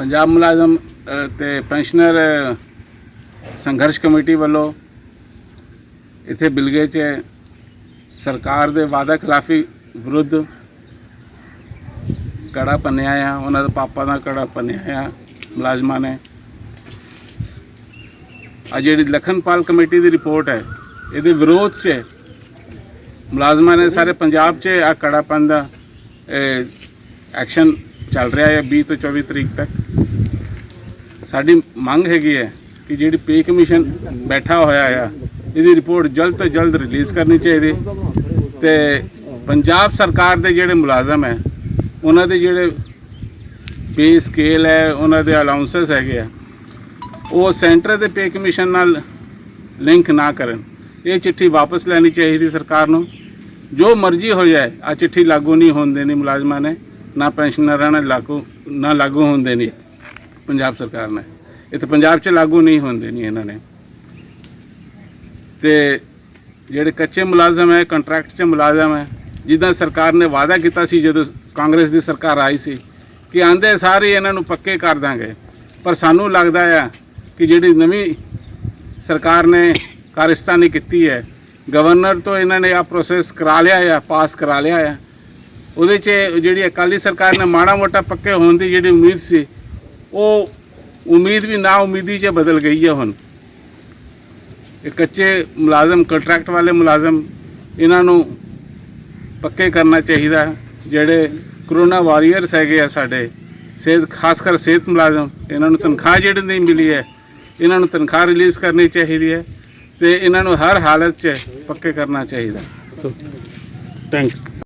ਪੰਜਾਬ ਮੁਲਾਜ਼ਮ ਅ, ਤੇ ਪੈਨਸ਼ਨਰ ਸੰਘਰਸ਼ ਕਮੇਟੀ ਵੱਲੋਂ ਇੱਥੇ ਬਿਲਗੇ 'ਚ ਸਰਕਾਰ ਦੇ ਵਾਅਦਾ ਖਿਲਾਫੀ ਵਿਰੁੱਧ ਕੜਾ ਪੰਨਿਆ ਆ। ਉਹਨਾਂ ਦੇ ਪਾਪਾ ਦਾ ਕੜਾ ਪੰਨਿਆ ਆ ਮੁਲਾਜ਼ਮਾਂ ਨੇ। ਆ ਜਿਹੜੀ ਲਖਨਪਾਲ ਕਮੇਟੀ ਦੀ ਰਿਪੋਰਟ ਹੈ ਇਹਦੇ ਵਿਰੋਧ 'ਚ ਮੁਲਾਜ਼ਮਾਂ ਨੇ ਸਾਰੇ ਪੰਜਾਬ 'ਚ ਆ ਕੜਾਪਨ ਦਾ ਐਕਸ਼ਨ ਚੱਲ ਰਿਹਾ ਹੈ 20 ਤੋਂ 24 ਤਰੀਕ ਤੱਕ। ਸਾਡੀ ਮੰਗ ਹੈਗੀ ਹੈ ਕਿ ਜਿਹੜੀ ਪੇ ਕਮਿਸ਼ਨ ਬੈਠਾ ਹੋਇਆ ਆ, ਇਹਦੀ ਰਿਪੋਰਟ ਜਲਦ ਤੋਂ ਜਲਦ ਰਿਲੀਜ਼ ਕਰਨੀ ਚਾਹੀਦੀ। ਤੇ ਪੰਜਾਬ ਸਰਕਾਰ ਦੇ ਜਿਹੜੇ ਮੁਲਾਜ਼ਮ ਹੈ, ਉਹਨਾਂ ਦੇ ਜਿਹੜੇ ਪੇ ਸਕੇਲ ਹੈ, ਉਹਨਾਂ ਦੇ ਅਲਾਉਂਸਸ ਹੈਗੇ ਆ, ਉਹ ਸੈਂਟਰ ਦੇ ਪੇ ਕਮਿਸ਼ਨ ਨਾਲ ਲਿੰਕ ਨਾ ਕਰਨ। ਇਹ ਚਿੱਠੀ ਵਾਪਸ ਲੈਣੀ ਚਾਹੀਦੀ ਸਰਕਾਰ ਨੂੰ। ਜੋ ਮਰਜ਼ੀ ਹੋ ਜਾਏ ਆ ਚਿੱਠੀ ਲਾਗੂ ਨਹੀਂ ਹੋਣ ਦੇਣੀ ਮੁਲਾਜ਼ਮਾਂ ਨੇ। ਨਾ ਪੈਨਸ਼ਨਰਾਂ ਨਾਲ ਲਾਗੂ, ਨਾ ਲਾਗੂ ਹੁੰਦੇ ਦੇਣੀ ਪੰਜਾਬ ਸਰਕਾਰ ਨੇ ਇਹ ਤਾਂ ਪੰਜਾਬ 'ਚ ਲਾਗੂ ਨਹੀਂ ਹੁੰਦੇ ਨਹੀਂ ਇਹਨਾਂ ਨੇ। ਤੇ ਜਿਹੜੇ ਕੱਚੇ ਮੁਲਾਜ਼ਮ ਹੈ, ਕੰਟਰੈਕਟ 'ਚ ਮੁਲਾਜ਼ਮ ਹੈ, ਜਿੱਦਾਂ ਸਰਕਾਰ ਨੇ ਵਾਅਦਾ ਕੀਤਾ ਸੀ ਜਦੋਂ ਕਾਂਗਰਸ ਦੀ ਸਰਕਾਰ ਆਈ ਸੀ, ਕਿ ਆਂਦੇ ਸਾਰੇ ਇਹਨਾਂ ਨੂੰ ਪੱਕੇ ਕਰ ਦਾਂਗੇ। ਪਰ ਸਾਨੂੰ ਲੱਗਦਾ ਆ ਕਿ ਜਿਹੜੀ ਨਵੀਂ ਸਰਕਾਰ ਨੇ ਕਾਰਿਸਤਾਨੀ ਕੀਤੀ ਹੈ, ਗਵਰਨਰ ਤੋਂ ਇਹਨਾਂ ਨੇ ਆ ਪ੍ਰੋਸੈਸ ਕਰਾ ਲਿਆ ਆ, ਪਾਸ ਕਰਾ ਲਿਆ ਆ। ਉਹਦੇ 'ਚ ਜਿਹੜੀ ਅਕਾਲੀ ਸਰਕਾਰ ਨੇ ਮਾੜਾ ਮੋਟਾ ਪੱਕੇ ਹੋਣ ਦੀ ਜਿਹੜੀ ਉਮੀਦ ਸੀ, ਉਹ ਉਮੀਦ ਵੀ ਨਾ ਉਮੀਦੀ 'ਚ ਬਦਲ ਗਈ ਹੈ ਹੁਣ। ਇਹ ਕੱਚੇ ਮੁਲਾਜ਼ਮ ਕੰਟਰੈਕਟ ਵਾਲੇ ਮੁਲਾਜ਼ਮ, ਇਹਨਾਂ ਨੂੰ ਪੱਕੇ ਕਰਨਾ ਚਾਹੀਦਾ। ਜਿਹੜੇ ਕਰੋਨਾ ਵਾਰੀਅਰਸ ਹੈਗੇ ਆ ਸਾਡੇ, ਸਿਹਤ ਖਾਸ ਕਰ ਸਿਹਤ ਮੁਲਾਜ਼ਮ, ਇਹਨਾਂ ਨੂੰ ਤਨਖਾਹ ਜਿਹੜੀ ਨਹੀਂ ਮਿਲੀ ਹੈ, ਇਹਨਾਂ ਨੂੰ ਤਨਖਾਹ ਰਿਲੀਜ਼ ਕਰਨੀ ਚਾਹੀਦੀ ਹੈ ਤੇ ਇਹਨਾਂ ਨੂੰ ਹਰ ਹਾਲਤ 'ਚ ਪੱਕੇ ਕਰਨਾ ਚਾਹੀਦਾ। Thank you